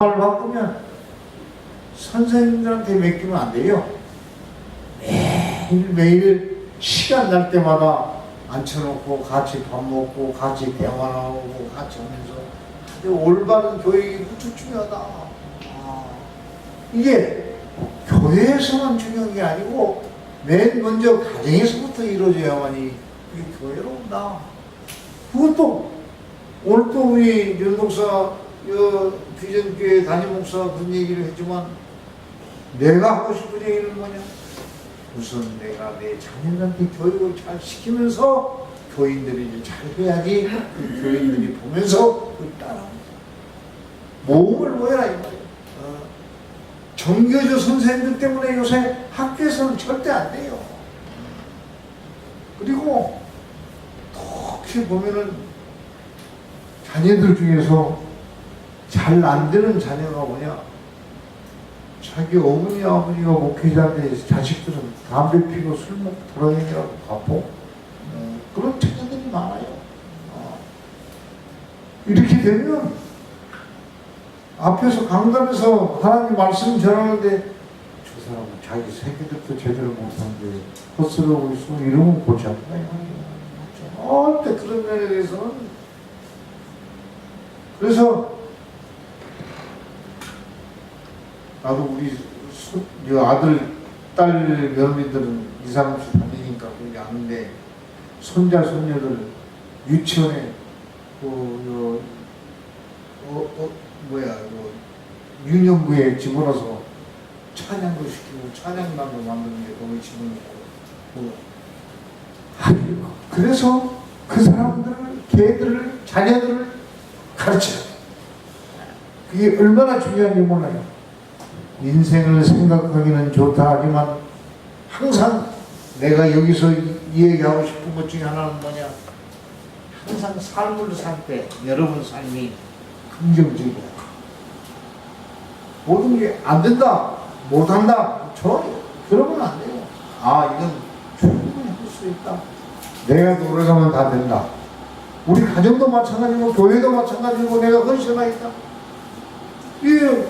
을 바꾸면 선생님들한테 맡기면 안 돼요. 매일 매일 시간 날 때마다 앉혀놓고 같이 밥 먹고 같이 대화하고 같이 하면서 올바른 교육이 무척 중요하다. 아, 이게 교회에서만 중요한 게 아니고 맨 먼저 가정에서부터 이루어져야만이 이게 교회로 온다. 그것도 오늘 또 우리 윤 목사 여 비전교회 담임 목사가 그런 얘기를 했지만 내가 하고 싶은 얘기는 뭐냐? 우선 내가 내 자녀들한테 교육을 잘 시키면서 교인들이 잘 해야지 그 교인들이 보면서 그 따라 모험을 모여라 이 말이야. 어, 정교조 선생님들 때문에 요새 학교에서는 절대 안 돼요. 그리고 특히 보면은 자녀들 중에서 잘 안 되는 자녀가 뭐냐? 자기 어머니 아버지가 목회자인데 자식들은 담배 피고 술 먹고 돌아다니라고 바빠. 어, 그런 자녀들이 많아요. 어. 이렇게 되면 앞에서 강단에서 하나님 말씀 전하는데 저 사람은 자기 새끼들도 제대로 못하는데 헛스러고 있으면 이러면 골치 말이야. 절대 그런 면에 대해서는 그래서 나도 우리 소, 이 아들 딸 며느리들은 이사람씩 다니니까 그게 아는데 손자 손녀들 유치원에 그 어, 어, 뭐야 그 유년부에 집어넣어서 찬양도 시키고 찬양단도 만드는 게 거기 집어넣고 뭐 그래서 그 사람들을 걔들을 자녀들을 가르쳐야 돼. 그게 얼마나 중요한지 몰라요. 인생을 생각하기는 좋다 하지만 항상 내가 여기서 이- 이야기하고 싶은 것 중에 하나는 뭐냐? 항상 삶을 살 때 여러분 삶이 긍정적이고 모든 게 안 된다 못한다 저 그러면 안 돼요. 아 이건 충분히 할 수 있다. 내가 노력하면 다 된다. 우리 가정도 마찬가지고 교회도 마찬가지고 내가 헌신하겠다. 이게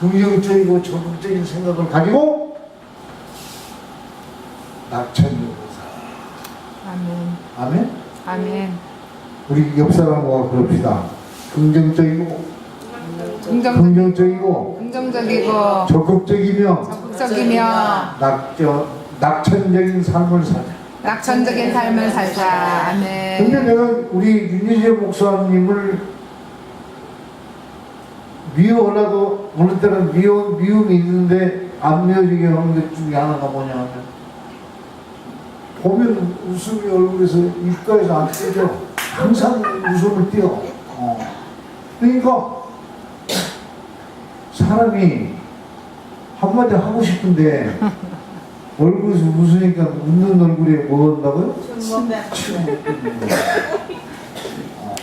긍정적이고 적극적인 생각을 가지고 낙천적으로 살아. 아멘. 아멘? 아멘. 우리 옆 사람과 그럽시다. 긍정적이고, 긍정, 긍정적이고, 긍정적이고 적극적이며, 적극적이며 낙저, 낙천적인 삶을 살자. 낙천적인 삶을 살자. 근데 아멘. 내가 우리 윤희재 목사님을 미워하려도 어느 때는 미워, 미움이 있는데 안 미워지게 하는 것 중에 하나가 뭐냐 하면 보면 웃음이 얼굴에서 입가에서 안 떼져 항상 웃음을 띄어 어. 그러니까 사람이 한마디 하고 싶은데 얼굴에서 웃으니까 웃는 얼굴에 뭐 한다고요? 어.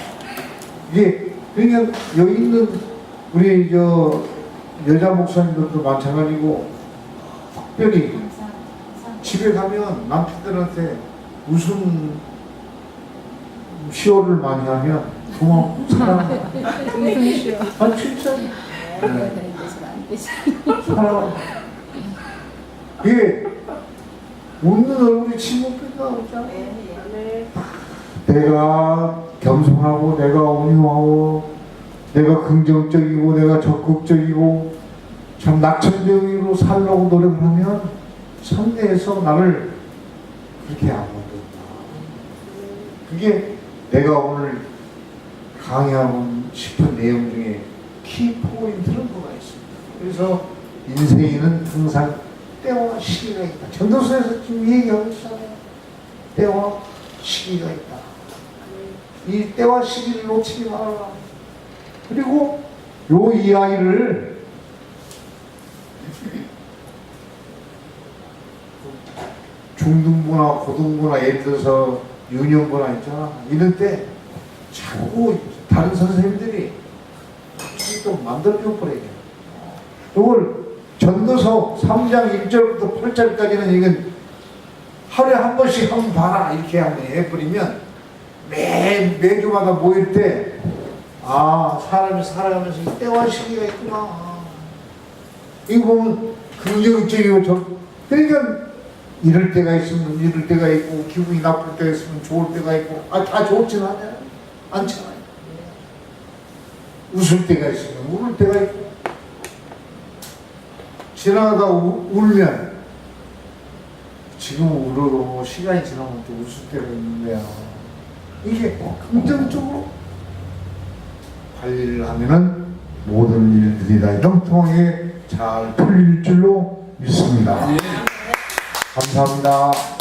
이게 그러니까 여기 있는 우리 저 여자 목사님들도 마찬가지고 특별히 집에 가면 남편들한테 웃음 시호를 많이 하면 고마워 사랑해 아 진짜. 네. 사랑해 이게 웃는 얼굴이 침묵기가 오잖아. 내가 겸손하고 내가 온유하고 내가 긍정적이고 내가 적극적이고 참 낙천적으로 살려고 노력을 하면 상대에서 나를 그렇게 안 만든다. 그게 내가 오늘 강의하고 싶은 내용 중에 키포인트는 뭐가 있습니다. 그래서 인생에는 항상 때와 시기가 있다. 전도서에서 지금 얘기하고 있잖아요. 때와 시기가 있다. 이 때와 시기를 놓치지 말아라. 그리고 요 이야기를 중등부나 고등부나 예를 들어서 유년부나 있잖아. 이럴 때 자꾸 다른 선생님들이 또 만들어 버려요. 이걸 전도서 3장 1절부터 8절까지는 이건 하루에 한 번씩 한번 봐라 이렇게 한번 해버리면 매, 매주마다 모일 때 아 사람이 살아가면서 이 때와 시기가 있구나. 이거 보면 긍정적이고 저 그러니까 이럴 때가 있으면 이럴 때가 있고 기분이 나쁠 때가 있으면 좋을 때가 있고 아 다 좋지는 않아요. 않잖아요. 웃을 때가 있으면 울을 때가 있고 지나가다 우, 울면 지금 울어도 시간이 지나면 또 웃을 때가 있는 거야. 이게 긍정적으로 관리를 하면은 모든 일들이 다 형통하게 잘 풀릴 줄로 믿습니다. 감사합니다.